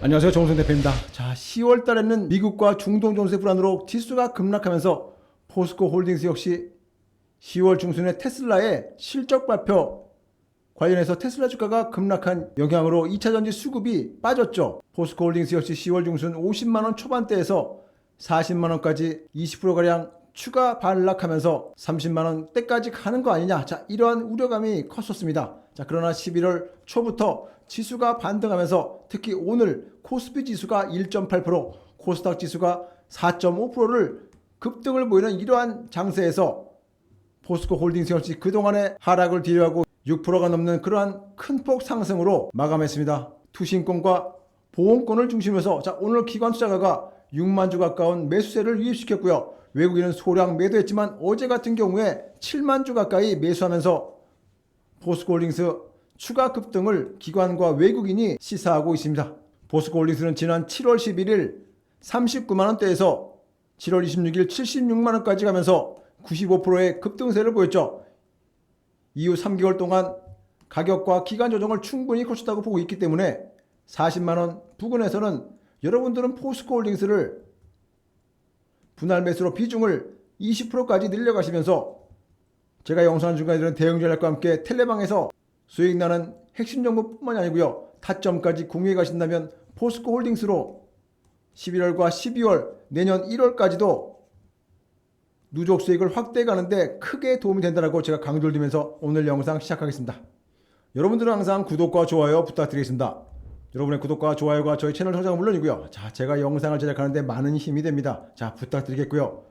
안녕하세요. 정성 대표입니다. 자, 10월 달에는 미국과 중동 정세 불안으로 지수가 급락하면서 포스코 홀딩스 역시 10월 중순에 테슬라의 실적 발표 관련해서 테슬라 주가가 급락한 영향으로 2차 전지 수급이 빠졌죠. 포스코 홀딩스 역시 10월 중순 50만 원 초반대에서 40만 원까지 20%가량 추가 반락하면서 30만 원 대까지 가는 거 아니냐. 자, 이러한 우려감이 컸었습니다. 자, 그러나 11월 초부터 지수가 반등하면서 특히 오늘 코스피 지수가 1.8%, 코스닥 지수가 4.5%를 급등을 보이는 이러한 장세에서 포스코 홀딩스 역시 그동안의 하락을 뒤로하고 6%가 넘는 그러한 큰 폭 상승으로 마감했습니다. 투신권과 보험권을 중심으로 해서 자, 오늘 기관 투자가가 6만 주 가까운 매수세를 유입시켰고요. 외국인은 소량 매도했지만 어제 같은 경우에 7만 주 가까이 매수하면서 포스코 홀딩스 추가 급등을 기관과 외국인이 시사하고 있습니다. 포스코 홀딩스는 지난 7월 11일 39만 원대에서 7월 26일 76만 원까지 가면서 95%의 급등세를 보였죠. 이후 3개월 동안 가격과 기간 조정을 충분히 거쳤다고 보고 있기 때문에 40만 원 부근에서는 여러분들은 포스코 홀딩스를 분할 매수로 비중을 20%까지 늘려가시면서 제가 영상 중간에 드는 대응 전략과 함께 텔레방에서 수익 나는 핵심 정보뿐만이 아니고요. 타점까지 공유해 가신다면 포스코 홀딩스로 11월과 12월 내년 1월까지도 누적 수익을 확대해 가는데 크게 도움이 된다고 제가 강조를 드리면서 오늘 영상 시작하겠습니다. 여러분들은 항상 구독과 좋아요 부탁드리겠습니다. 여러분의 구독과 좋아요가 저희 채널 성장은 물론이고요. 자, 제가 영상을 제작하는데 많은 힘이 됩니다. 자, 부탁드리겠고요.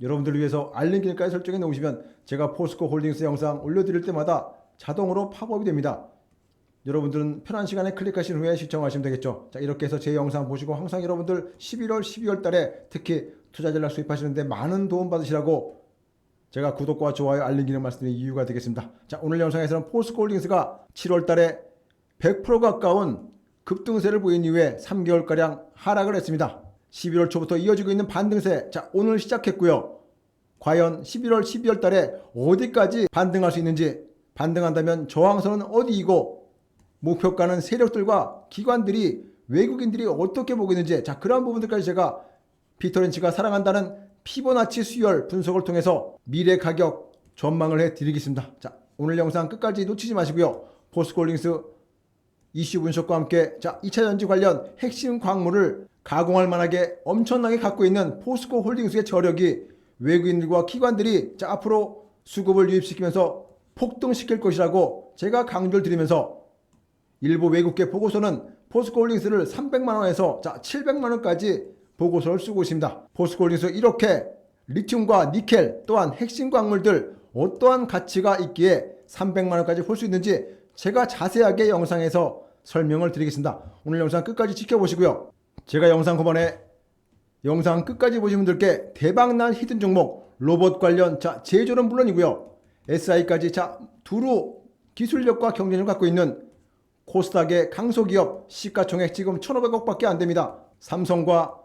여러분들을 위해서 알림 기능까지 설정해 놓으시면 제가 포스코 홀딩스 영상 올려드릴 때마다 자동으로 팝업이 됩니다. 여러분들은 편한 시간에 클릭하신 후에 시청하시면 되겠죠. 자, 이렇게 해서 제 영상 보시고 항상 여러분들 11월, 12월 달에 특히 투자 전략 수입하시는데 많은 도움 받으시라고 제가 구독과 좋아요, 알림 기능 말씀드린 이유가 되겠습니다. 자, 오늘 영상에서는 포스코 홀딩스가 7월 달에 100% 가까운 급등세를 보인 이후에 3개월가량 하락을 했습니다. 11월 초부터 이어지고 있는 반등세. 자, 오늘 시작했고요. 과연 11월, 12월 달에 어디까지 반등할 수 있는지, 반등한다면 저항선은 어디이고, 목표가는 세력들과 기관들이, 외국인들이 어떻게 보고 있는지, 자, 그러한 부분들까지 제가 피터 렌치가 사랑한다는 피보나치 수열 분석을 통해서 미래 가격 전망을 해 드리겠습니다. 자, 오늘 영상 끝까지 놓치지 마시고요. 포스콜링스 이슈 분석과 함께 자 2차 전지 관련 핵심 광물을 가공할 만하게 엄청나게 갖고 있는 포스코 홀딩스의 저력이 외국인들과 기관들이 자 앞으로 수급을 유입시키면서 폭등시킬 것이라고 제가 강조를 드리면서 일부 외국계 보고서는 포스코 홀딩스를 300만 원에서 자 700만 원까지 보고서를 쓰고 있습니다. 포스코 홀딩스 이렇게 리튬과 니켈 또한 핵심 광물들 어떠한 가치가 있기에 300만 원까지 볼 수 있는지 제가 자세하게 영상에서 설명을 드리겠습니다. 오늘 영상 끝까지 지켜보시고요. 제가 영상 후반에 영상 끝까지 보신 분들께 대박난 히든 종목 로봇 관련 자 제조는 물론이고요. SI까지 자 두루 기술력과 경쟁력을 갖고 있는 코스닥의 강소기업 시가총액 지금 1,500억밖에 안 됩니다. 삼성과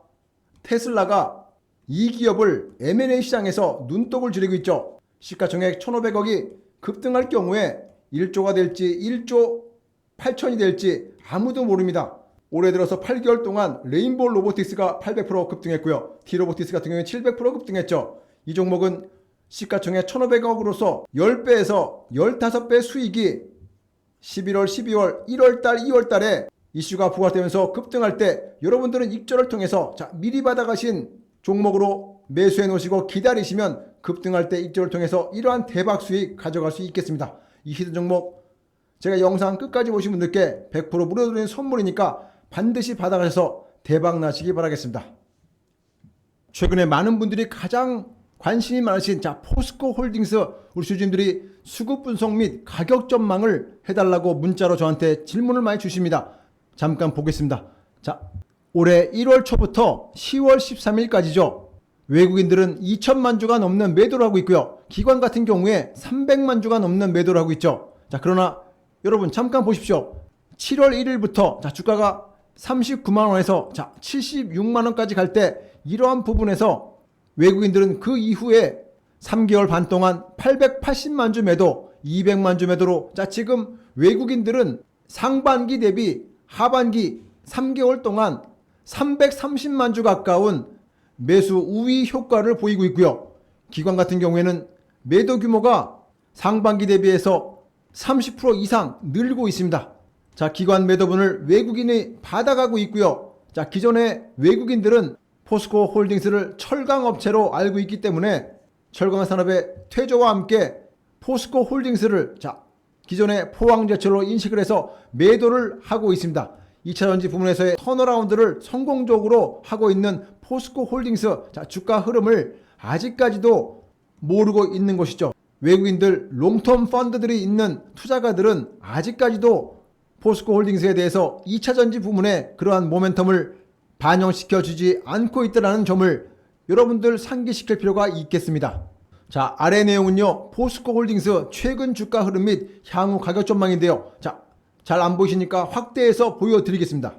테슬라가 이 기업을 M&A 시장에서 눈독을 들이고 있죠. 시가총액 1,500억이 급등할 경우에 1조가 될지 1조 8천이 될지 아무도 모릅니다. 올해 들어서 8개월 동안 레인보우 로보틱스가 800% 급등했고요. T로보틱스 같은 경우에 700% 급등했죠. 이 종목은 시가총액 1,500억으로서 10배에서 15배 수익이 11월, 12월, 1월달, 2월달에 이슈가 부각되면서 급등할 때 여러분들은 익절을 통해서 자 미리 받아가신 종목으로 매수해 놓으시고 기다리시면 급등할 때 익절을 통해서 이러한 대박 수익 가져갈 수 있겠습니다. 이 히든 종목 제가 영상 끝까지 보신 분들께 100% 무료 드리는 선물이니까 반드시 받아가셔서 대박 나시기 바라겠습니다. 최근에 많은 분들이 가장 관심이 많으신 자 포스코 홀딩스 우리 수진들이 수급 분석 및 가격 전망을 해달라고 문자로 저한테 질문을 많이 주십니다. 잠깐 보겠습니다. 자 올해 1월 초부터 10월 13일까지죠. 외국인들은 2천만 주가 넘는 매도를 하고 있고요. 기관 같은 경우에 300만 주가 넘는 매도를 하고 있죠. 자 그러나 여러분 잠깐 보십시오. 7월 1일부터 자 주가가 39만 원에서 자 76만 원까지 갈 때 이러한 부분에서 외국인들은 그 이후에 3개월 반 동안 880만 주 매도, 200만 주 매도로 자 지금 외국인들은 상반기 대비 하반기 3개월 동안 330만 주 가까운 매수 우위 효과를 보이고 있고요. 기관 같은 경우에는 매도 규모가 상반기 대비해서 30% 이상 늘고 있습니다. 자, 기관 매도분을 외국인이 받아가고 있고요. 자, 기존의 외국인들은 포스코 홀딩스를 철강 업체로 알고 있기 때문에 철강 산업의 퇴조와 함께 포스코 홀딩스를 자, 기존의 포항제철로 인식을 해서 매도를 하고 있습니다. 2차 전지 부문에서의 턴어라운드를 성공적으로 하고 있는 포스코 홀딩스 자, 주가 흐름을 아직까지도 모르고 있는 것이죠. 외국인들 롱텀 펀드들이 있는 투자가들은 아직까지도 포스코 홀딩스에 대해서 2차 전지 부문에 그러한 모멘텀을 반영시켜 주지 않고 있다는 점을 여러분들 상기시킬 필요가 있겠습니다. 자, 아래 내용은요. 포스코 홀딩스 최근 주가 흐름 및 향후 가격 전망인데요. 자, 잘 안 보이시니까 확대해서 보여드리겠습니다.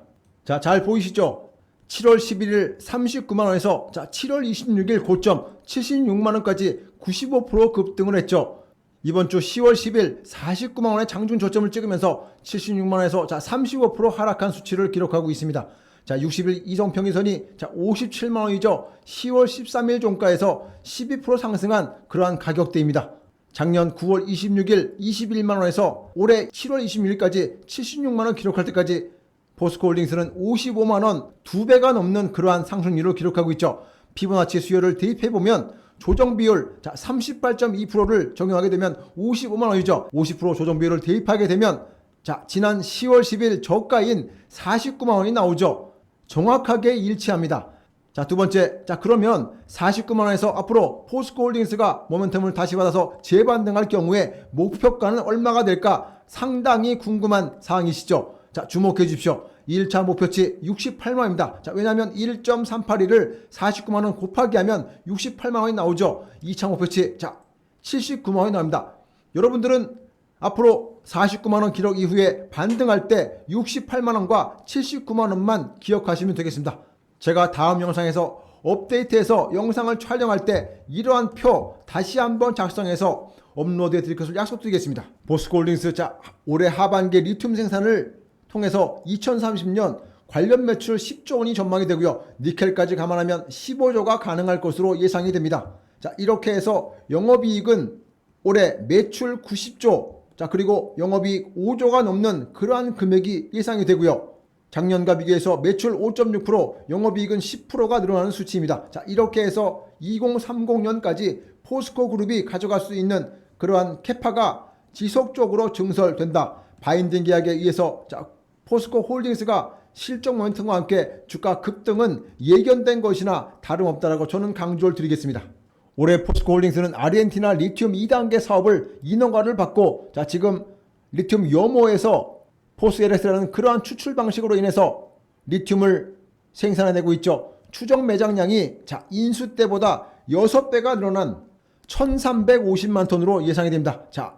자, 잘 보이시죠? 7월 11일 39만 원에서 자, 7월 26일 고점 76만 원까지 95% 급등을 했죠. 이번 주 10월 10일 49만 원의 장중 저점을 찍으면서 76만 원에서 자, 35% 하락한 수치를 기록하고 있습니다. 자, 60일 이성평균선이 자, 57만 원이죠. 10월 13일 종가에서 12% 상승한 그러한 가격대입니다. 작년 9월 26일 21만 원에서 올해 7월 26일까지 76만 원 기록할 때까지 포스코 홀딩스는 55만 원, 두 배가 넘는 그러한 상승률을 기록하고 있죠. 피보나치 수요를 대입해 보면 조정 비율 자 38.2%를 적용하게 되면 55만 원이죠. 50% 조정 비율을 대입하게 되면 자 지난 10월 10일 저가인 49만 원이 나오죠. 정확하게 일치합니다. 자, 두 번째. 자, 그러면 49만 원에서 앞으로 포스코 홀딩스가 모멘텀을 다시 받아서 재반등할 경우에 목표가는 얼마가 될까? 상당히 궁금한 사항이시죠. 자, 주목해 주십시오. 1차 목표치 68만 원입니다. 자, 왜냐하면 1.381을 49만 원 곱하기 하면 68만 원이 나오죠. 2차 목표치 자, 79만 원이 나옵니다. 여러분들은 앞으로 49만 원 기록 이후에 반등할 때 68만 원과 79만 원만 기억하시면 되겠습니다. 제가 다음 영상에서 업데이트해서 영상을 촬영할 때 이러한 표 다시 한번 작성해서 업로드해 드릴 것을 약속드리겠습니다. 보스콜딩스 자 올해 하반기 리튬 생산을 통해서 2030년 관련 매출 10조 원이 전망이 되고요. 니켈까지 감안하면 15조가 가능할 것으로 예상이 됩니다. 자 이렇게 해서 영업이익은 올해 매출 90조 자 그리고 영업이익 5조가 넘는 그러한 금액이 예상이 되고요. 작년과 비교해서 매출 5.6%, 영업이익은 10%가 늘어나는 수치입니다. 자, 이렇게 해서 2030년까지 포스코 그룹이 가져갈 수 있는 그러한 캐파가 지속적으로 증설된다. 바인딩 계약에 의해서 자, 포스코 홀딩스가 실적 모멘텀과 함께 주가 급등은 예견된 것이나 다름없다라고 저는 강조를 드리겠습니다. 올해 포스코 홀딩스는 아르헨티나 리튬 2단계 사업을 인허가를 받고 자 지금 리튬 염호에서 포스LS라는 그러한 추출 방식으로 인해서 리튬을 생산해내고 있죠. 추정 매장량이 자 인수 때보다 6배가 늘어난 1,350만 톤으로 예상이 됩니다. 자,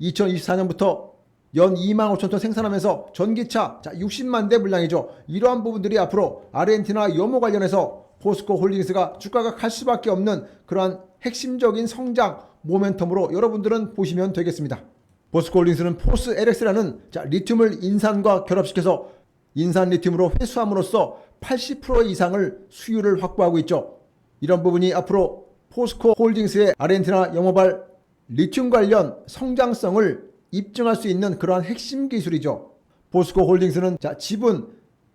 2024년부터 연 2만 5천 톤 생산하면서 전기차 자 60만 대 물량이죠. 이러한 부분들이 앞으로 아르헨티나 염호 관련해서 포스코 홀딩스가 주가가 갈 수밖에 없는 그러한 핵심적인 성장 모멘텀으로 여러분들은 보시면 되겠습니다. 포스코 홀딩스는 포스 LX라는 자, 리튬을 인산과 결합시켜서 인산 리튬으로 회수함으로써 80% 이상을 수율을 확보하고 있죠. 이런 부분이 앞으로 포스코 홀딩스의 아르헨티나 영업할 리튬 관련 성장성을 입증할 수 있는 그러한 핵심 기술이죠. 포스코 홀딩스는 자, 지분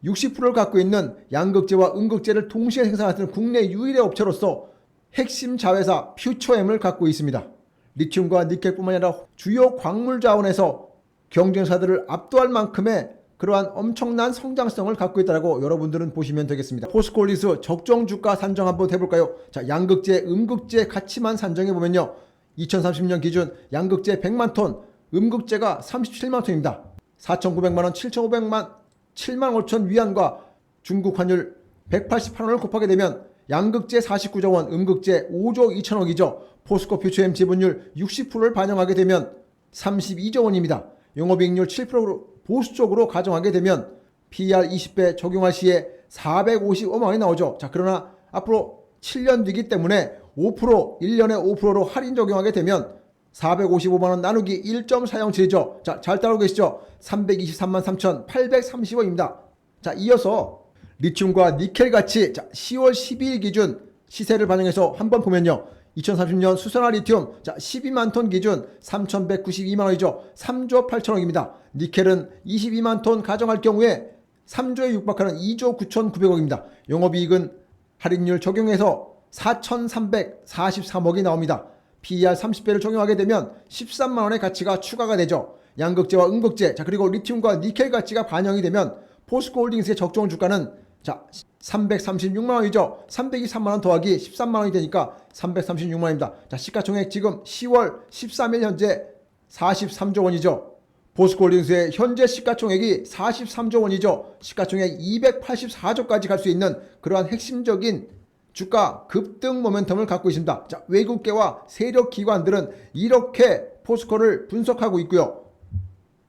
60%를 갖고 있는 양극재와 음극재를 동시에 생산하는 국내 유일의 업체로서 핵심 자회사 퓨처엠을 갖고 있습니다. 리튬과 니켈뿐만 아니라 주요 광물 자원에서 경쟁사들을 압도할 만큼의 그러한 엄청난 성장성을 갖고 있다고 여러분들은 보시면 되겠습니다. 포스콜리스 적정 주가 산정 한번 해볼까요? 자, 양극재, 음극재 가치만 산정해 보면요. 2030년 기준 양극재 100만 톤, 음극재가 37만 톤입니다. 4,900만 원, 7,500만, 7만 5천 위안과 중국 환율 188원을 곱하게 되면 양극재 49조 원, 음극재 5조 2천억이죠. 포스코 퓨처엠 지분율 60%를 반영하게 되면 32조 원입니다. 영업이익률 7%로 보수적으로 가정하게 되면 PER 20배 적용할 시에 455만 원이 나오죠. 자, 그러나 앞으로 7년 뒤기 때문에 5% 1년에 5%로 할인 적용하게 되면 455만 원 나누기 1.407이죠. 자, 잘 따라오고 계시죠? 323만 3,830원입니다. 자, 이어서 리튬과 니켈 같이 자, 10월 12일 기준 시세를 반영해서 한번 보면요. 2030년 수선화 리튬 자 12만 톤 기준 3,192만 원이죠. 3조 8천억입니다. 니켈은 22만 톤 가정할 경우에 3조에 육박하는 2조 9,900억입니다. 영업이익은 할인율 적용해서 4,343억이 나옵니다. PER 30배를 적용하게 되면 13만 원의 가치가 추가가 되죠. 양극재와 음극재, 자 그리고 리튬과 니켈 가치가 반영이 되면 포스코 홀딩스의 적정 주가는 자 336만 원이죠. 323만 원 더하기 13만 원이 되니까 336만 원입니다. 자 시가총액 지금 10월 13일 현재 43조 원이죠. 포스코 홀딩스의 현재 시가총액이 43조 원이죠. 시가총액 284조까지 갈 수 있는 그러한 핵심적인 주가 급등 모멘텀을 갖고 있습니다. 자, 외국계와 세력 기관들은 이렇게 포스코를 분석하고 있고요.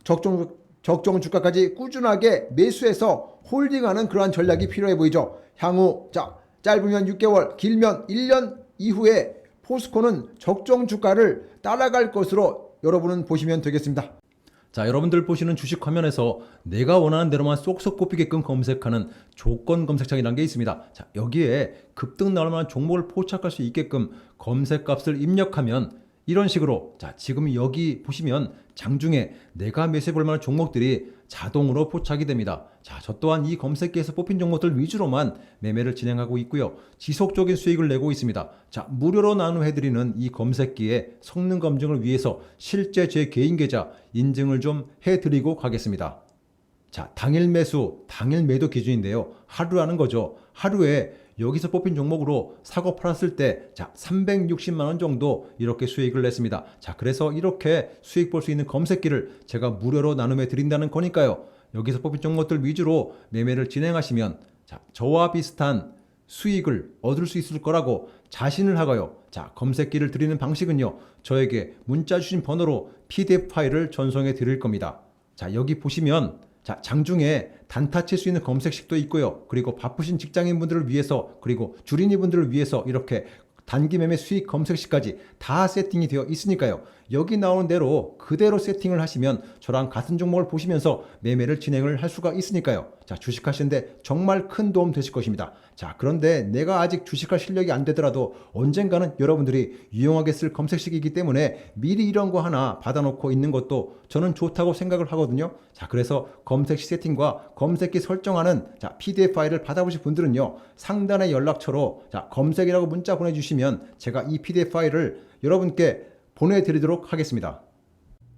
적정 적정 주가까지 꾸준하게 매수해서 홀딩하는 그러한 전략이 필요해 보이죠. 향후 자 짧으면 6개월, 길면 1년 이후에 포스코는 적정 주가를 따라갈 것으로 여러분은 보시면 되겠습니다. 자, 여러분들 보시는 주식 화면에서 내가 원하는 대로만 쏙쏙 뽑히게끔 검색하는 조건 검색창이라는 게 있습니다. 자, 여기에 급등 나올 만한 종목을 포착할 수 있게끔 검색 값을 입력하면 이런 식으로 자, 지금 여기 보시면 장중에 내가 매수해 볼 만한 종목들이 자동으로 포착이 됩니다. 자, 저 또한 이 검색기에서 뽑힌 종목들 위주로만 매매를 진행하고 있고요. 지속적인 수익을 내고 있습니다. 자, 무료로 나눔해드리는 이 검색기의 성능 검증을 위해서 실제 제 개인 계좌 인증을 좀 해드리고 가겠습니다. 자, 당일 매수, 당일 매도 기준인데요. 하루라는 거죠. 하루에 여기서 뽑힌 종목으로 사고 팔았을 때, 자, 360만 원 정도 이렇게 수익을 냈습니다. 자, 그래서 이렇게 수익 볼 수 있는 검색기를 제가 무료로 나눔해 드린다는 거니까요. 여기서 뽑힌 종목들 위주로 매매를 진행하시면, 자, 저와 비슷한 수익을 얻을 수 있을 거라고 자신을 하고요. 자, 검색기를 드리는 방식은요. 저에게 문자 주신 번호로 PDF 파일을 전송해 드릴 겁니다. 자, 여기 보시면 자, 장중에 단타 칠 수 있는 검색식도 있고요. 그리고 바쁘신 직장인분들을 위해서 그리고 주린이분들을 위해서 이렇게 단기 매매 수익 검색식까지 다 세팅이 되어 있으니까요. 여기 나오는 대로 그대로 세팅을 하시면 저랑 같은 종목을 보시면서 매매를 진행을 할 수가 있으니까요. 자, 주식하시는데 정말 큰 도움 되실 것입니다. 자, 그런데 내가 아직 주식할 실력이 안 되더라도 언젠가는 여러분들이 유용하게 쓸 검색식이기 때문에 미리 이런 거 하나 받아놓고 있는 것도 저는 좋다고 생각을 하거든요. 자, 그래서 검색시 세팅과 검색기 설정하는 자, PDF 파일을 받아보실 분들은요. 상단의 연락처로 자, 검색이라고 문자 보내주시면 제가 이 PDF 파일을 여러분께 보내드리도록 하겠습니다.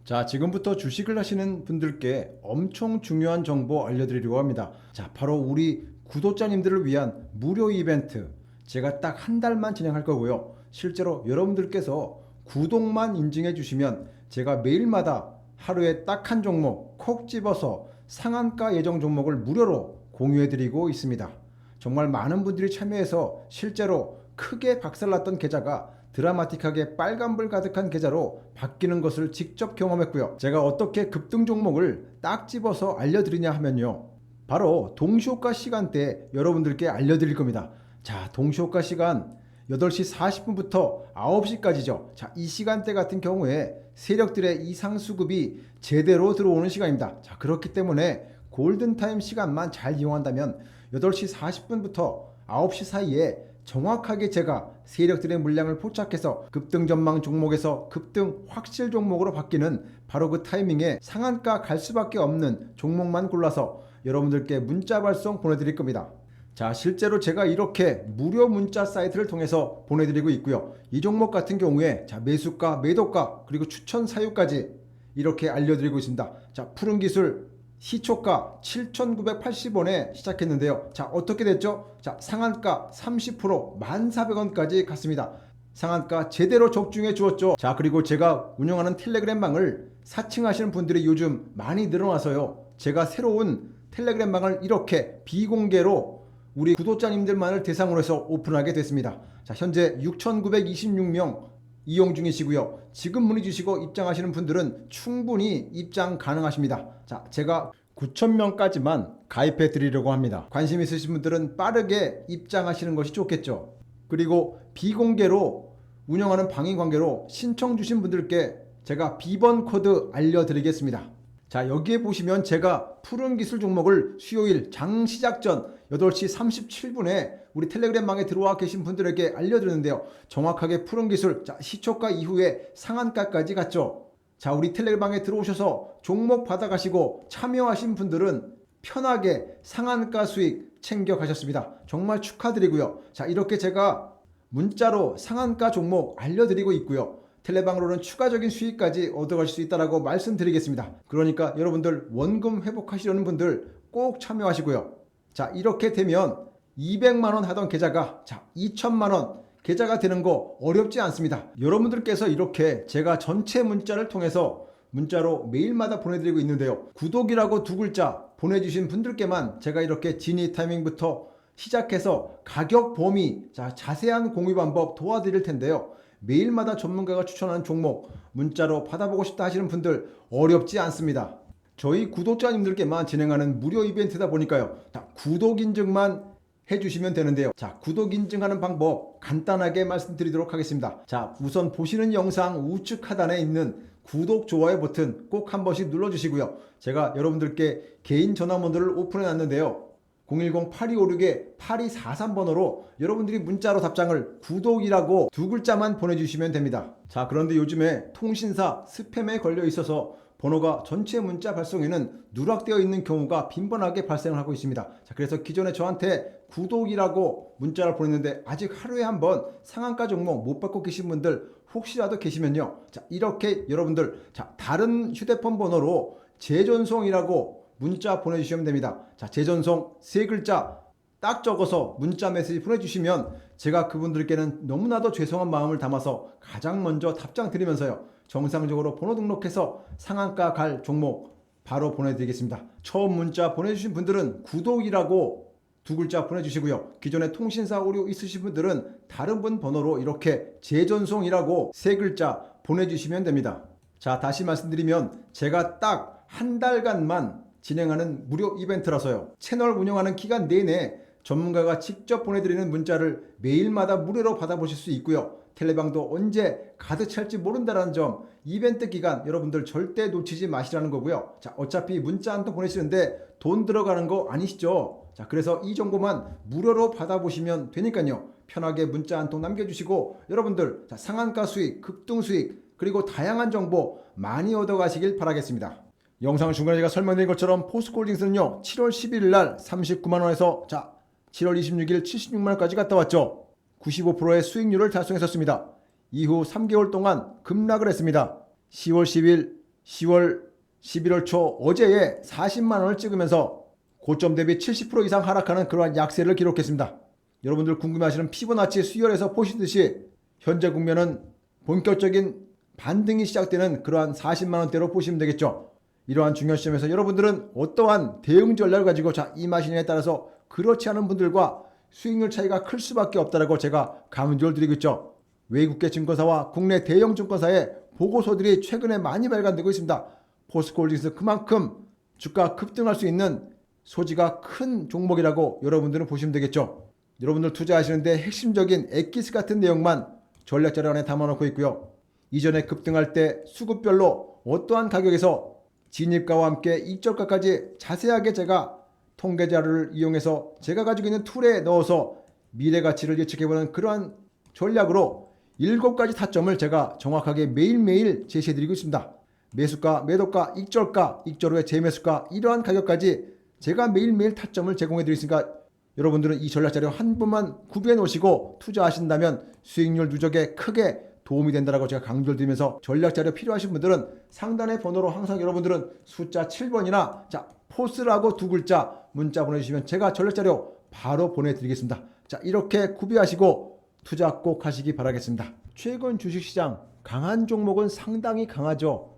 자, 지금부터 주식을 하시는 분들께 엄청 중요한 정보 알려드리려고 합니다. 자, 바로 우리 구독자님들을 위한 무료 이벤트. 제가 딱 한 달만 진행할 거고요. 실제로 여러분들께서 구독만 인증해 주시면 제가 매일마다 하루에 딱 한 종목 콕 집어서 상한가 예정 종목을 무료로 공유해 드리고 있습니다. 정말 많은 분들이 참여해서 실제로 크게 박살났던 계좌가 드라마틱하게 빨간불 가득한 계좌로 바뀌는 것을 직접 경험했고요. 제가 어떻게 급등 종목을 딱 집어서 알려드리냐 하면요. 바로 동시호가 시간대 여러분들께 알려드릴 겁니다. 자, 동시호가 시간 8시 40분부터 9시까지죠. 자, 이 시간대 같은 경우에 세력들의 이상 수급이 제대로 들어오는 시간입니다. 자, 그렇기 때문에 골든타임 시간만 잘 이용한다면 8시 40분부터 9시 사이에 정확하게 제가 세력들의 물량을 포착해서 급등 전망 종목에서 급등 확실 종목으로 바뀌는 바로 그 타이밍에 상한가 갈 수밖에 없는 종목만 골라서 여러분들께 문자 발송 보내드릴 겁니다. 자, 실제로 제가 이렇게 무료 문자 사이트를 통해서 보내드리고 있고요. 이 종목 같은 경우에 자, 매수가, 매도가, 그리고 추천 사유까지 이렇게 알려드리고 있습니다. 자, 푸른 기술 시초가 7,980원에 시작했는데요. 자, 어떻게 됐죠? 자, 상한가 30% 1,400원까지 갔습니다. 상한가 제대로 적중해 주었죠. 자, 그리고 제가 운영하는 텔레그램 방을 사칭하시는 분들이 요즘 많이 늘어나서요. 제가 새로운 텔레그램 방을 이렇게 비공개로 우리 구독자님들만을 대상으로 해서 오픈하게 됐습니다. 자, 현재 6,926명 이용 중이시고요. 지금 문의 주시고 입장하시는 분들은 충분히 입장 가능하십니다. 자, 제가 9,000명까지만 가입해 드리려고 합니다. 관심 있으신 분들은 빠르게 입장하시는 것이 좋겠죠. 그리고 비공개로 운영하는 방위 관계로 신청 주신 분들께 제가 비번 코드 알려드리겠습니다. 자, 여기에 보시면 제가 푸른 기술 종목을 수요일 장 시작 전 8시 37분에 우리 텔레그램망에 들어와 계신 분들에게 알려드렸는데요. 정확하게 푸른 기술, 자, 시초가 이후에 상한가까지 갔죠. 자, 우리 텔레그램망에 들어오셔서 종목 받아가시고 참여하신 분들은 편하게 상한가 수익 챙겨 가셨습니다. 정말 축하드리고요. 자, 이렇게 제가 문자로 상한가 종목 알려드리고 있고요. 텔레방으로는 추가적인 수익까지 얻어가실 수 있다라고 말씀드리겠습니다. 그러니까 여러분들 원금 회복하시려는 분들 꼭 참여하시고요. 자, 이렇게 되면 200만 원 하던 계좌가 자, 2천만 원 계좌가 되는 거 어렵지 않습니다. 여러분들께서 이렇게 제가 전체 문자를 통해서 문자로 매일마다 보내드리고 있는데요. 구독이라고 두 글자 보내주신 분들께만 제가 이렇게 진입 타이밍부터 시작해서 가격 범위, 자, 자세한 공유 방법 도와드릴 텐데요. 매일마다 전문가가 추천하는 종목 문자로 받아보고 싶다 하시는 분들 어렵지 않습니다. 저희 구독자님들께만 진행하는 무료 이벤트다 보니까요. 자, 구독 인증만 해주시면 되는데요. 자, 구독 인증하는 방법 간단하게 말씀드리도록 하겠습니다. 자, 우선 보시는 영상 우측 하단에 있는 구독, 좋아요 버튼 꼭 한 번씩 눌러주시고요. 제가 여러분들께 개인 전화번호를 오픈해 놨는데요. 010-8256-8243번호로 여러분들이 문자로 답장을 구독이라고 두 글자만 보내주시면 됩니다. 자, 그런데 요즘에 통신사 스팸에 걸려 있어서 번호가 전체 문자 발송에는 누락되어 있는 경우가 빈번하게 발생을 하고 있습니다. 자, 그래서 기존에 저한테 구독이라고 문자를 보냈는데 아직 하루에 한 번 상한가 종목 못 받고 계신 분들 혹시라도 계시면요. 자, 이렇게 여러분들 자, 다른 휴대폰 번호로 재전송이라고 문자 보내주시면 됩니다. 자, 재전송 세 글자 딱 적어서 문자 메시지 보내주시면 제가 그분들께는 너무나도 죄송한 마음을 담아서 가장 먼저 답장 드리면서요. 정상적으로 번호 등록해서 상한가 갈 종목 바로 보내드리겠습니다. 처음 문자 보내주신 분들은 구독이라고 두 글자 보내주시고요. 기존에 통신사 오류 있으신 분들은 다른 분 번호로 이렇게 재전송이라고 세 글자 보내주시면 됩니다. 자, 다시 말씀드리면 제가 딱 한 달간만 진행하는 무료 이벤트라서요. 채널 운영하는 기간 내내 전문가가 직접 보내드리는 문자를 매일마다 무료로 받아보실 수 있고요. 텔레방도 언제 가득 찰지 모른다는 점 이벤트 기간 여러분들 절대 놓치지 마시라는 거고요. 자, 어차피 문자 한 통 보내시는데 돈 들어가는 거 아니시죠? 자, 그래서 이 정보만 무료로 받아보시면 되니까요. 편하게 문자 한 통 남겨주시고 여러분들 자, 상한가 수익, 급등 수익 그리고 다양한 정보 많이 얻어가시길 바라겠습니다. 영상 중간에 제가 설명드린 것처럼 포스코홀딩스는요 7월 11일 날 39만원에서 자 7월 26일 76만원까지 갔다 왔죠. 95%의 수익률을 달성했었습니다. 이후 3개월 동안 급락을 했습니다. 10월 10일 10월 11월 초 어제에 40만원을 찍으면서 고점 대비 70% 이상 하락하는 그러한 약세를 기록했습니다. 여러분들 궁금해하시는 피보나치 수열에서 보시듯이 현재 국면은 본격적인 반등이 시작되는 그러한 40만원대로 보시면 되겠죠 이러한 중요한 시점에서 여러분들은 어떠한 대응 전략을 가지고 자 임하시느냐에 따라서 그렇지 않은 분들과 수익률 차이가 클 수밖에 없다라고 제가 강조를 드리고 있죠. 외국계 증권사와 국내 대형 증권사의 보고서들이 최근에 많이 발간되고 있습니다. 포스코홀딩스 그만큼 주가 급등할 수 있는 소지가 큰 종목이라고 여러분들은 보시면 되겠죠. 여러분들 투자하시는데 핵심적인 엑기스 같은 내용만 전략 자료 안에 담아놓고 있고요. 이전에 급등할 때 수급별로 어떠한 가격에서 진입가와 함께 익절가까지 자세하게 제가 통계 자료를 이용해서 제가 가지고 있는 툴에 넣어서 미래 가치를 예측해보는 그러한 전략으로 7가지 타점을 제가 정확하게 매일매일 제시해드리고 있습니다. 매수가, 매도가, 익절가, 익절 후에 재매수가 이러한 가격까지 제가 매일매일 타점을 제공해드리고 있으니까 여러분들은 이 전략 자료 한 번만 구비해 놓으시고 투자하신다면 수익률 누적에 크게 도움이 된다라고 제가 강조를 드리면서 전략 자료 필요하신 분들은 상단의 번호로 항상 여러분들은 숫자 7번이나 자 포스라고 두 글자 문자 보내주시면 제가 전략 자료 바로 보내드리겠습니다. 자 이렇게 구비하시고 투자 꼭 하시기 바라겠습니다. 최근 주식시장 강한 종목은 상당히 강하죠.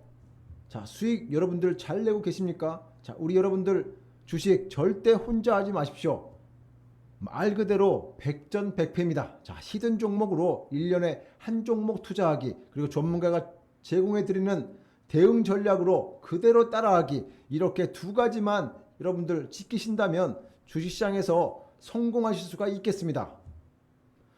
자 수익 여러분들 잘 내고 계십니까? 자 우리 여러분들 주식 절대 혼자 하지 마십시오. 말 그대로 백전백패입니다. 자, 히든 종목으로 1년에 한 종목 투자하기, 그리고 전문가가 제공해 드리는 대응 전략으로 그대로 따라하기, 이렇게 두 가지만 여러분들 지키신다면 주식시장에서 성공하실 수가 있겠습니다.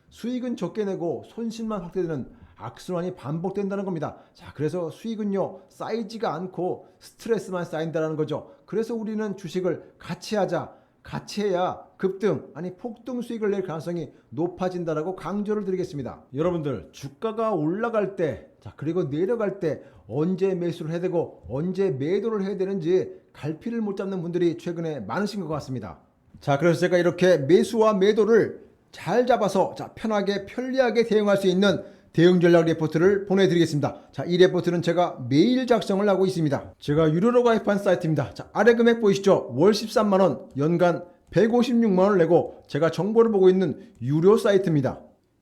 수익은 적게 내고 손실만 확대되는 악순환이 반복된다는 겁니다. 자, 그래서 수익은요, 쌓이지가 않고 스트레스만 쌓인다는 거죠. 그래서 우리는 주식을 같이 하자. 같이 해야 급등, 아니 폭등 수익을 낼 가능성이 높아진다라고 강조를 드리겠습니다. 여러분들, 주가가 올라갈 때, 자, 그리고 내려갈 때 언제 매수를 해야 되고 언제 매도를 해야 되는지 갈피를 못 잡는 분들이 최근에 많으신 것 같습니다. 자, 그래서 제가 이렇게 매수와 매도를 잘 잡아서 자, 편하게 편리하게 대응할 수 있는 대응 전략 레포트를 보내드리겠습니다. 자, 이 레포트는 제가 매일 작성을 하고 있습니다. 제가 유료로 가입한 사이트입니다. 자, 아래 금액 보이시죠? 월 13만원, 연간 156만원을 내고 제가 정보를 보고 있는 유료 사이트입니다.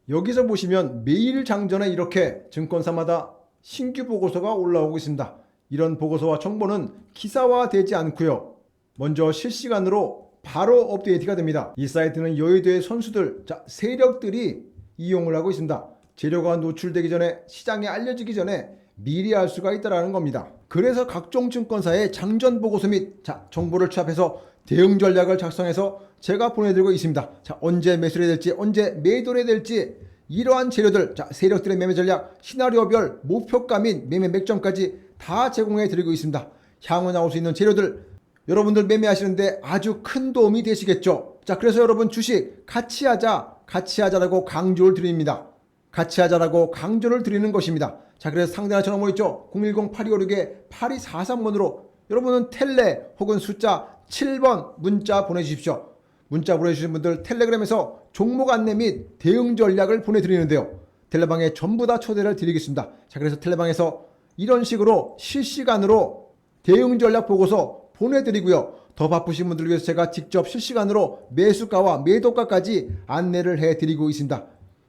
여기서 보시면 매일 장전에 이렇게 증권사마다 신규 보고서가 올라오고 있습니다. 이런 보고서와 정보는 기사화되지 않고요. 먼저 실시간으로 바로 업데이트가 됩니다. 이 사이트는 여의도의 선수들, 자, 세력들이 이용을 하고 있습니다. 재료가 노출되기 전에 시장에 알려지기 전에 미리 알 수가 있다라는 겁니다. 그래서 각종 증권사의 장전 보고서 및 자, 정보를 취합해서 대응 전략을 작성해서 제가 보내드리고 있습니다. 자, 언제 매수를 해야 될지, 언제 매도를 해야 될지 이러한 재료들, 자, 세력들의 매매 전략, 시나리오별 목표가 및 매매 맥점까지 다 제공해 드리고 있습니다. 향후 나올 수 있는 재료들 여러분들 매매하시는데 아주 큰 도움이 되시겠죠. 자, 그래서 여러분 주식 같이 하자, 같이 하자라고 강조를 드립니다. 같이 하자라고 강조를 드리는 것입니다. 자, 그래서 상대방 전화번호 있죠? 010-8256-8243번으로 여러분은 텔레 혹은 숫자 7번 문자 보내주십시오. 문자 보내주신 분들 텔레그램에서 종목 안내 및 대응 전략을 보내드리는데요. 텔레방에 전부 다 초대를 드리겠습니다. 자, 그래서 텔레방에서 이런 식으로 실시간으로 대응 전략 보고서 보내드리고요. 더 바쁘신 분들 위해서 제가 직접 실시간으로 매수가와 매도가까지 안내를 해드리고 있습니다.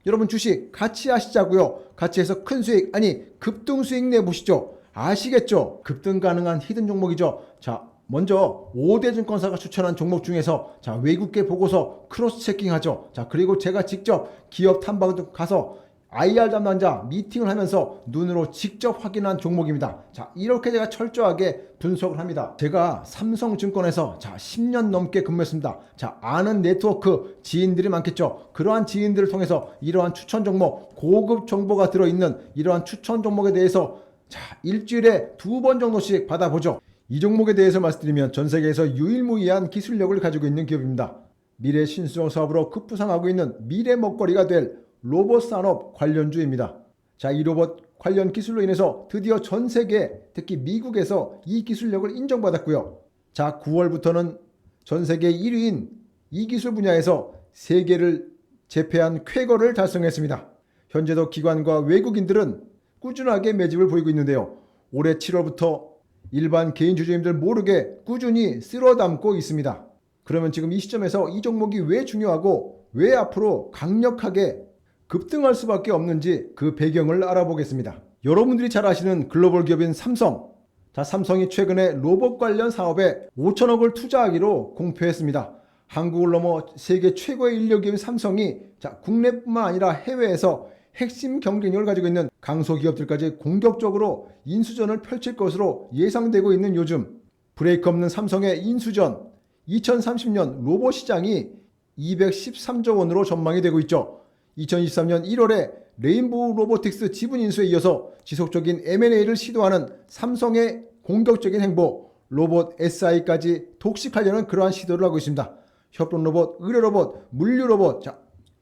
여러분 주식 같이 하시자고요. 같이 해서 큰 수익 아니 급등 수익 내보시죠. 아시겠죠? 급등 가능한 히든 종목이죠. 자 먼저 5대 증권사가 추천한 종목 중에서 자 외국계 보고서 크로스 체킹하죠. 자 그리고 제가 직접 기업 탐방도 가서 IR 담당자 미팅을 하면서 눈으로 직접 확인한 종목입니다. 자, 이렇게 제가 철저하게 분석을 합니다. 제가 삼성증권에서 자, 10년 넘게 근무했습니다. 자, 아는 네트워크 지인들이 많겠죠. 그러한 지인들을 통해서 이러한 추천 종목, 고급 정보가 들어있는 이러한 추천 종목에 대해서 자, 일주일에 두 번 정도씩 받아보죠. 이 종목에 대해서 말씀드리면 전 세계에서 유일무이한 기술력을 가지고 있는 기업입니다. 미래 신수종 사업으로 급부상하고 있는 미래 먹거리가 될 로봇 산업 관련주입니다. 자, 이 로봇 관련 기술로 인해서 드디어 전 세계, 특히 미국에서 이 기술력을 인정받았고요. 자, 9월부터는 전 세계 1위인 이 기술 분야에서 세계를 제패한 쾌거를 달성했습니다. 현재도 기관과 외국인들은 꾸준하게 매집을 보이고 있는데요. 올해 7월부터 일반 개인 주주님들 모르게 꾸준히 쓸어 담고 있습니다. 그러면 지금 이 시점에서 이 종목이 왜 중요하고 왜 앞으로 강력하게 급등할 수밖에 없는지 그 배경을 알아보겠습니다. 여러분들이 잘 아시는 글로벌 기업인 삼성. 자, 삼성이 최근에 로봇 관련 사업에 5천억을 투자하기로 공표했습니다. 한국을 넘어 세계 최고의 인력 기업인 삼성이 자, 국내뿐만 아니라 해외에서 핵심 경쟁력을 가지고 있는 강소 기업들까지 공격적으로 인수전을 펼칠 것으로 예상되고 있는 요즘 브레이크 없는 삼성의 인수전 2030년 로봇 시장이 213조 원으로 전망이 되고 있죠. 2023년 1월에 레인보우 로보틱스 지분 인수에 이어서 지속적인 M&A를 시도하는 삼성의 공격적인 행보 로봇 SI까지 독식하려는 그러한 시도를 하고 있습니다. 협동 로봇, 의료 로봇, 물류 로봇. 자,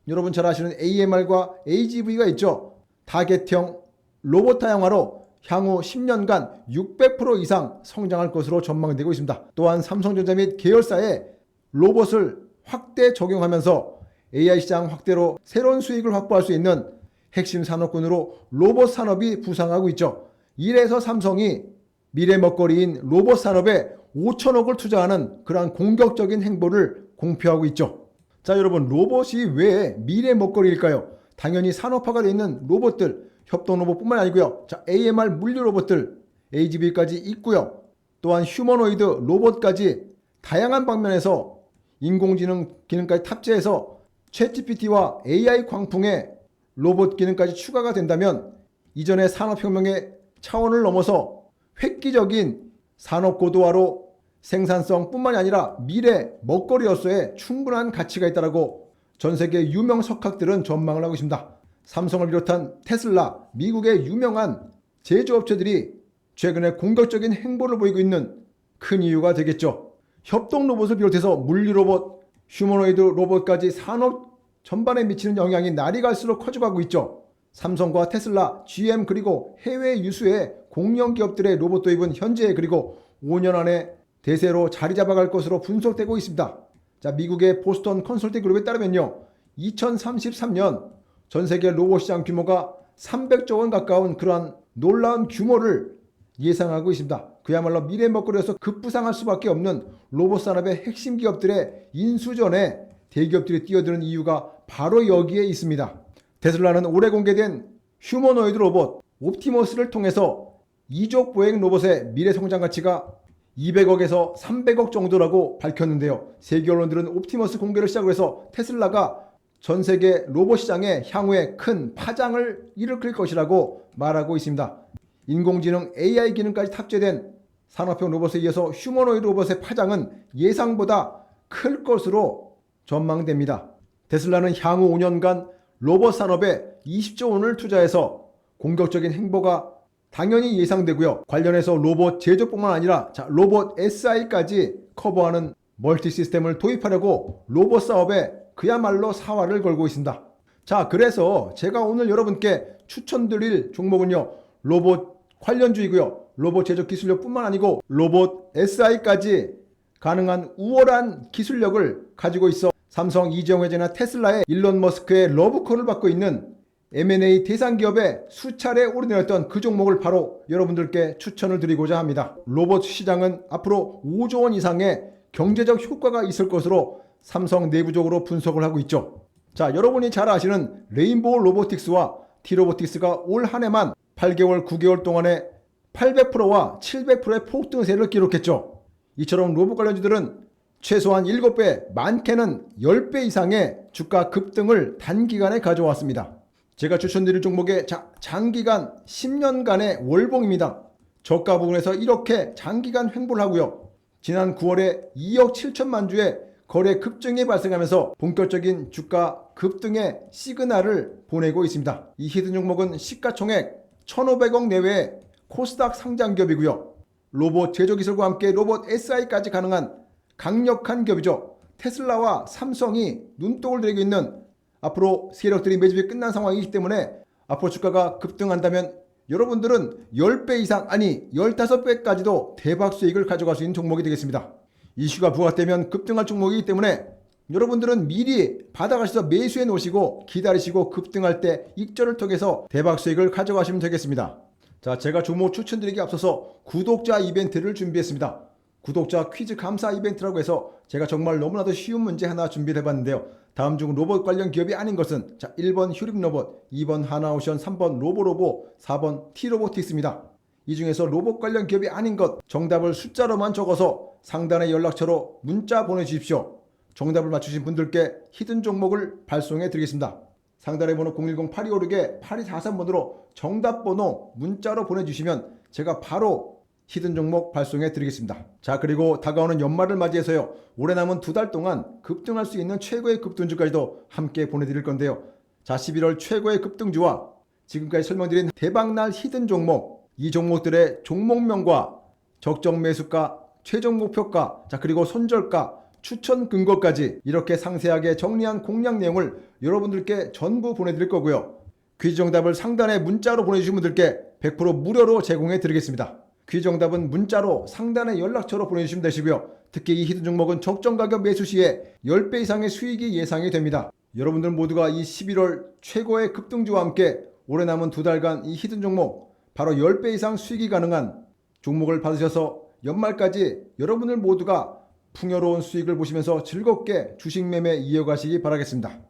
여러분 잘 아시는 AMR과 AGV가 있죠. 타겟형 로봇 타양화로 향후 10년간 600% 이상 성장할 것으로 전망되고 있습니다. 또한 삼성전자 및 계열사에 로봇을 확대 적용하면서 AI 시장 확대로 새로운 수익을 확보할 수 있는 핵심 산업군으로 로봇 산업이 부상하고 있죠. 이래서 삼성이 미래 먹거리인 로봇 산업에 5천억을 투자하는 그러한 공격적인 행보를 공표하고 있죠. 자, 여러분, 로봇이 왜 미래 먹거리일까요? 당연히 산업화가 되어 있는 로봇들, 협동 로봇뿐만 아니고요. 자, AMR 물류 로봇들, AGV까지 있고요. 또한 휴머노이드 로봇까지 다양한 방면에서 인공지능 기능까지 탑재해서 챗GPT와 AI 광풍의 로봇 기능까지 추가가 된다면 이전의 산업혁명의 차원을 넘어서 획기적인 산업 고도화로 생산성뿐만이 아니라 미래 먹거리로서의 충분한 가치가 있다라고 전 세계 유명 석학들은 전망을 하고 있습니다. 삼성을 비롯한 테슬라, 미국의 유명한 제조업체들이 최근에 공격적인 행보를 보이고 있는 큰 이유가 되겠죠. 협동 로봇을 비롯해서 물리 로봇, 휴머노이드 로봇까지 산업 전반에 미치는 영향이 날이 갈수록 커져가고 있죠. 삼성과 테슬라, GM 그리고 해외 유수의 공영 기업들의 로봇 도입은 현재 그리고 5년 안에 대세로 자리 잡아갈 것으로 분석되고 있습니다. 자, 미국의 보스턴 컨설팅 그룹에 따르면요. 2033년 전 세계 로봇 시장 규모가 300조 원 가까운 그러한 놀라운 규모를 예상하고 있습니다. 그야말로 미래 먹거리에서 급부상할 수밖에 없는 로봇 산업의 핵심 기업들의 인수전에 대기업들이 뛰어드는 이유가 바로 여기에 있습니다. 테슬라는 올해 공개된 휴머노이드 로봇 옵티머스를 통해서 이족 보행 로봇의 미래 성장 가치가 200억에서 300억 정도라고 밝혔는데요. 세계 언론들은 옵티머스 공개를 시작으로 해서 테슬라가 전 세계 로봇 시장에 향후에 큰 파장을 일으킬 것이라고 말하고 있습니다. 인공지능 AI 기능까지 탑재된 산업형 로봇에 이어서 휴머노이드 로봇의 파장은 예상보다 클 것으로 전망됩니다. 테슬라는 향후 5년간 로봇 산업에 20조 원을 투자해서 공격적인 행보가 당연히 예상되고요. 관련해서 로봇 제조뿐만 아니라 자, 로봇 SI까지 커버하는 멀티 시스템을 도입하려고 로봇 사업에 그야말로 사활을 걸고 있습니다. 자, 그래서 제가 오늘 여러분께 추천드릴 종목은요. 로봇 관련주이고요. 로봇 제조 기술력뿐만 아니고 로봇 SI까지 가능한 우월한 기술력을 가지고 있어 삼성 이재용 회장이나 테슬라의 일론 머스크의 러브콜을 받고 있는 M&A 대상 기업에 수차례 오르내렸던 그 종목을 바로 여러분들께 추천을 드리고자 합니다. 로봇 시장은 앞으로 5조 원 이상의 경제적 효과가 있을 것으로 삼성 내부적으로 분석을 하고 있죠. 자, 여러분이 잘 아시는 레인보우 로보틱스와 T로보틱스가 올 한 해만 8개월, 9개월 동안에 800%와 700%의 폭등세를 기록했죠. 이처럼 로봇 관련주들은 최소한 7배, 많게는 10배 이상의 주가 급등을 단기간에 가져왔습니다. 제가 추천드릴 종목의 자, 장기간 10년간의 월봉입니다. 저가 부분에서 이렇게 장기간 횡보를 하고요. 지난 9월에 2억 7천만 주의 거래 급증이 발생하면서 본격적인 주가 급등의 시그널을 보내고 있습니다. 이 히든 종목은 시가총액 1,500억 내외의 코스닥 상장 기업이고요. 로봇 제조 기술과 함께 로봇 SI까지 가능한 강력한 기업이죠. 테슬라와 삼성이 눈독을 들이고 있는 앞으로 세력들이 매집이 끝난 상황이기 때문에 앞으로 주가가 급등한다면 여러분들은 10배 이상 아니 15배까지도 대박 수익을 가져갈 수 있는 종목이 되겠습니다. 이슈가 부각되면 급등할 종목이기 때문에 여러분들은 미리 받아가셔서 매수해 놓으시고 기다리시고 급등할 때 익절을 통해서 대박 수익을 가져가시면 되겠습니다. 자, 제가 종목 추천드리기 앞서서 구독자 이벤트를 준비했습니다. 구독자 퀴즈 감사 이벤트라고 해서 제가 정말 너무나도 쉬운 문제 하나 준비를 해봤는데요. 다음 중 로봇 관련 기업이 아닌 것은 자 1번 휴림 로봇, 2번 하나오션, 3번 로보로보, 4번 티로보틱스입니다. 이 중에서 로봇 관련 기업이 아닌 것 정답을 숫자로만 적어서 상단의 연락처로 문자 보내주십시오. 정답을 맞추신 분들께 히든 종목을 발송해 드리겠습니다. 상단의 번호 010-8256-8243번으로 정답 번호 문자로 보내주시면 제가 바로 히든 종목 발송해 드리겠습니다. 자, 그리고 다가오는 연말을 맞이해서요. 올해 남은 두 달 동안 급등할 수 있는 최고의 급등주까지도 함께 보내드릴 건데요. 자, 11월 최고의 급등주와 지금까지 설명드린 대박날 히든 종목, 이 종목들의 종목명과 적정 매수가, 최종 목표가, 자, 그리고 손절가, 추천 근거까지 이렇게 상세하게 정리한 공략 내용을 여러분들께 전부 보내드릴 거고요. 퀴즈 정답을 상단에 문자로 보내주신 분들께 100% 무료로 제공해 드리겠습니다. 퀴즈 정답은 문자로 상단의 연락처로 보내주시면 되시고요. 특히 이 히든 종목은 적정 가격 매수 시에 10배 이상의 수익이 예상이 됩니다. 여러분들 모두가 이 11월 최고의 급등주와 함께 올해 남은 두 달간 이 히든 종목 바로 10배 이상 수익이 가능한 종목을 받으셔서 연말까지 여러분들 모두가 풍요로운 수익을 보시면서 즐겁게 주식 매매 이어가시기 바라겠습니다.